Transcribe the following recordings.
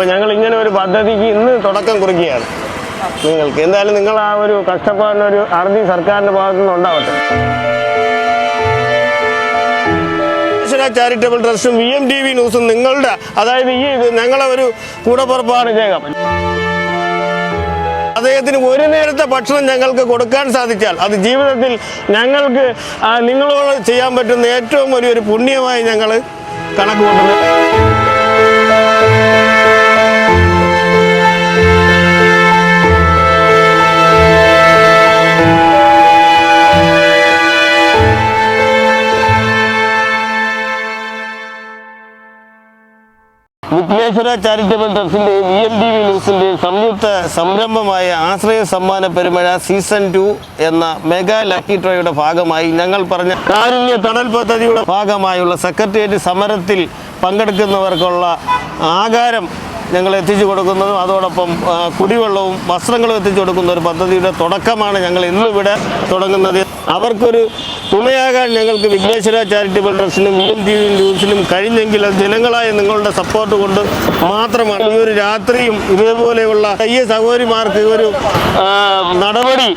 അപ്പോൾ ഞങ്ങൾ ഇങ്ങനെ ഒരു പദ്ധതിക്ക് ഇന്ന് തുടക്കം കുറിക്കുകയാണ്. നിങ്ങൾക്ക് എന്തായാലും നിങ്ങൾ ആ ഒരു കഷ്ടപ്പാടിനൊരു അറുതി സർക്കാരിന്റെ ഭാഗത്തു നിന്ന് ഉണ്ടാവട്ടെ. ചാരിറ്റബിൾ ട്രസ്റ്റും വി എം ടി വി ന്യൂസും നിങ്ങളുടെ അതായത് ഈ ഞങ്ങളെ ഒരു കൂടപ്പുറപ്പാണ് ചെയ്യാം അദ്ദേഹത്തിന് ഒരു നേരത്തെ ഭക്ഷണം ഞങ്ങൾക്ക് കൊടുക്കാൻ സാധിച്ചാൽ അത് ജീവിതത്തിൽ ഞങ്ങൾക്ക് നിങ്ങളോട് ചെയ്യാൻ പറ്റുന്ന ഏറ്റവും വലിയൊരു പുണ്യമായി ഞങ്ങൾ കണക്ക് കൂട്ടുന്നു വിഘ്നേശ്വര ചാരിറ്റബിൾ ട്രസ്റ്റിന്റെയും ഇ എം ടി വി ന്യൂസിന്റെയും സംയുക്ത സംരംഭമായ ആശ്രയ സമ്മാന പെരുമഴ സീസൺ ടു എന്ന മെഗാ ലക്കി ഡ്രോയുടെ ഭാഗമായി ഞങ്ങൾ പറഞ്ഞ കാരുണ്യ തണൽ പദ്ധതിയുടെ ഭാഗമായുള്ള സെക്രട്ടേറിയറ്റ് സമരത്തിൽ പങ്കെടുക്കുന്നവർക്കുള്ള ആകാരം ഞങ്ങൾ എത്തിച്ചു കൊടുക്കുന്നതും അതോടൊപ്പം കുടിവെള്ളവും വസ്ത്രങ്ങളും എത്തിച്ചു കൊടുക്കുന്ന ഒരു പദ്ധതിയുടെ തുടക്കമാണ് ഞങ്ങൾ ഇന്നിവിടെ തുടങ്ങുന്നത്. അവർക്കൊരു തുണയാകാൻ ഞങ്ങൾക്ക് വിഘ്നേശ്വര ചാരിറ്റബിൾ ട്രസ്റ്റിനും ഇന്ത്യൻ ടിവി ന്യൂസിനും കഴിഞ്ഞെങ്കിൽ അത് ജനങ്ങളായ നിങ്ങളുടെ സപ്പോർട്ട് കൊണ്ട് മാത്രമാണ്. ഈ ഒരു രാത്രിയും ഇതേപോലെയുള്ള ഈ സഹോദരിമാർക്ക് ഒരു നടപടി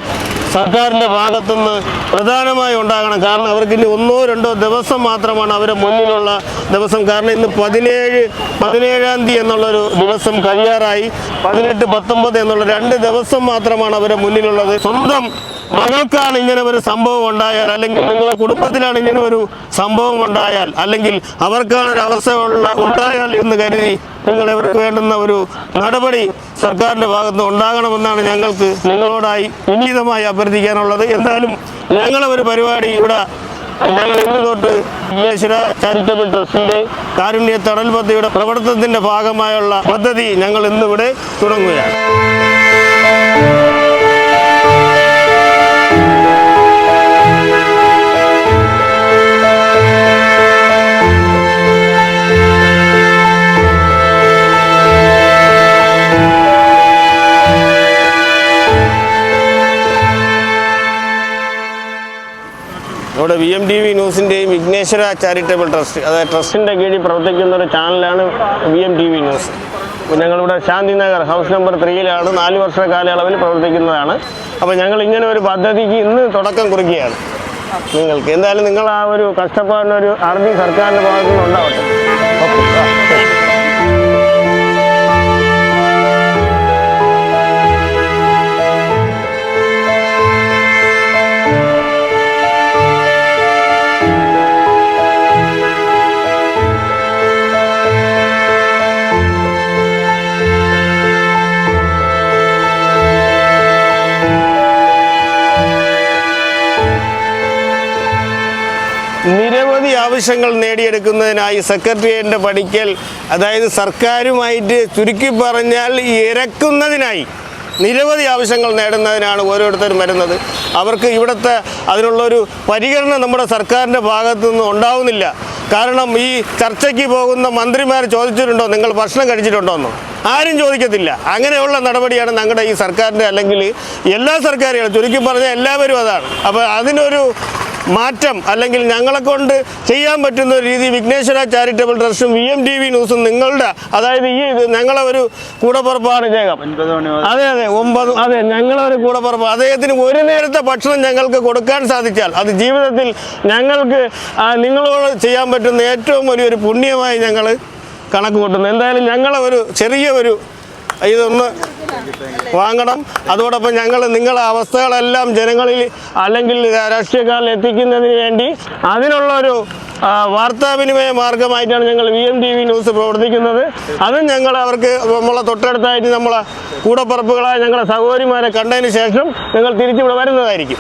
സർക്കാരിന്റെ ഭാഗത്തുനിന്ന് പ്രധാനമായി ഉണ്ടാകണം. കാരണം അവർക്ക് ഇനി ഒന്നോ രണ്ടോ ദിവസം മാത്രമാണ് അവരെ മുന്നിലുള്ള ദിവസം. കാരണം ഇന്ന് പതിനേഴ് പതിനേഴാം തീയതി എന്നുള്ളൊരു ദിവസം കഴിയാറായി. പതിനെട്ട് പത്തൊമ്പത് എന്നുള്ള രണ്ട് ദിവസം മാത്രമാണ് അവരെ മുന്നിലുള്ളത്. സ്വന്തം മകൾക്കാണ് ഇങ്ങനെ ഒരു സംഭവം ഉണ്ടായാൽ അല്ലെങ്കിൽ നിങ്ങളുടെ കുടുംബത്തിലാണ് ഇങ്ങനെ ഒരു സംഭവം ഉണ്ടായാൽ അല്ലെങ്കിൽ അവർക്കാണ് ഒരു അവസ്ഥ ഉണ്ടായാൽ എന്ന് കരുതി നിങ്ങൾ ഇവർക്ക് വേണ്ടുന്ന ഒരു നടപടി സർക്കാരിന്റെ ഭാഗത്ത് ഉണ്ടാകണമെന്നാണ് ഞങ്ങൾക്ക് നിങ്ങളോടായി വിനീതമായി അഭ്യർത്ഥിക്കാനുള്ളത്. എന്തായാലും ഒരു പരിപാടി ഇവിടെ ഞങ്ങൾ ഇന്ന് തൊട്ട് ചാരിറ്റബിൾ ട്രസ്റ്റിന്റെ കാരുണ്യ തടൽ പദ്ധതിയുടെ പ്രവർത്തനത്തിന്റെ ഭാഗമായുള്ള പദ്ധതി ഞങ്ങൾ ഇന്നിവിടെ തുടങ്ങുകയാണ്. ഇവിടെ വി എം ടി വി ന്യൂസിന്റെയും വിഘ്നേശ്വര ചാരിറ്റബിൾ ട്രസ്റ്റ് അതായത് ട്രസ്റ്റിന്റെ കീഴിൽ പ്രവർത്തിക്കുന്ന ഒരു ചാനലാണ് V M T V news. ഞങ്ങളിവിടെ ശാന്തി നഗർ ഹൗസ് നമ്പർ ത്രീയിലാണ് നാല് വർഷ കാലയളവിൽ പ്രവർത്തിക്കുന്നതാണ്. അപ്പോൾ ഞങ്ങൾ ഇങ്ങനെ ഒരു പദ്ധതിക്ക് ഇന്ന് തുടക്കം കുറിക്കുകയാണ്. നിങ്ങൾക്ക് എന്തായാലും നിങ്ങൾ ആ ഒരു കഷ്ടപ്പാടിനൊരു അറിഞ്ഞ് സർക്കാരിന്റെ ഭാഗത്തുനിന്ന് ഉണ്ടാവട്ടെ. ഓക്കെ. ആവശ്യങ്ങൾ നേടിയെടുക്കുന്നതിനായി സെക്രട്ടേറിയറ്റിന്റെ പഠിക്കൽ അതായത് സർക്കാരുമായിട്ട് ചുരുക്കി പറഞ്ഞാൽ ഇരക്കുന്നതിനായി നിരവധി ആവശ്യങ്ങൾ നേടുന്നതിനാണ് ഓരോരുത്തരും വരുന്നത്. അവർക്ക് ഇവിടുത്തെ അതിനുള്ളൊരു പരിഗണന നമ്മുടെ സർക്കാരിന്റെ ഭാഗത്തു നിന്ന് ഉണ്ടാവുന്നില്ല. കാരണം ഈ ചർച്ചയ്ക്ക് പോകുന്ന മന്ത്രിമാർ ചോദിച്ചിട്ടുണ്ടോ? നിങ്ങൾ ഭക്ഷണം കഴിച്ചിട്ടുണ്ടോ എന്ന് ആരും ചോദിക്കത്തില്ല. അങ്ങനെയുള്ള നടപടിയാണ് ഞങ്ങളുടെ ഈ സർക്കാരിന്റെ അല്ലെങ്കിൽ എല്ലാ സർക്കാരുകളും. ചുരുക്കി പറഞ്ഞാൽ എല്ലാവരും അതാണ്. അപ്പോൾ അതിനൊരു മാറ്റം അല്ലെങ്കിൽ ഞങ്ങളെ കൊണ്ട് ചെയ്യാൻ പറ്റുന്ന ഒരു രീതി വിഘ്നേശ്വര ചാരിറ്റബിൾ ട്രസ്റ്റും വി എം ടി വി ന്യൂസും നിങ്ങളുടെ അതായത് ഈ ഞങ്ങളെ ഒരു കൂടപ്പുറപ്പാണ് ചെയ്യുക അതെ അതെ ഒമ്പത് അതെ ഞങ്ങളെ ഒരു കൂടപ്പുറപ്പ് അദ്ദേഹത്തിന് ഒരു നേരത്തെ ഭക്ഷണം ഞങ്ങൾക്ക് കൊടുക്കാൻ സാധിച്ചാൽ അത് ജീവിതത്തിൽ ഞങ്ങൾക്ക് നിങ്ങളോട് ചെയ്യാൻ പറ്റുന്ന ഏറ്റവും വലിയൊരു പുണ്യമായി ഞങ്ങൾ കണക്ക് കൂട്ടുന്നു. എന്തായാലും ഞങ്ങളെ ഒരു ചെറിയ ഒരു ഇതൊന്ന് വാങ്ങണം. അതോടൊപ്പം ഞങ്ങൾ നിങ്ങളുടെ അവസ്ഥകളെല്ലാം ജനങ്ങളിൽ അല്ലെങ്കിൽ രാഷ്ട്രീയക്കാരിൽ എത്തിക്കുന്നതിന് വേണ്ടി അതിനുള്ള ഒരു വാർത്താവിനിമയ മാർഗമായിട്ടാണ് ഞങ്ങൾ V M T V news പ്രവർത്തിക്കുന്നത്. അതും ഞങ്ങൾ അവർക്ക് നമ്മളെ തൊട്ടടുത്തായിട്ട് നമ്മളെ കൂടപ്പറപ്പുകളായ ഞങ്ങളുടെ സഹോദരിമാരെ കണ്ടതിന് ശേഷം ഞങ്ങൾ തിരിച്ചിവിടെ വരുന്നതായിരിക്കും.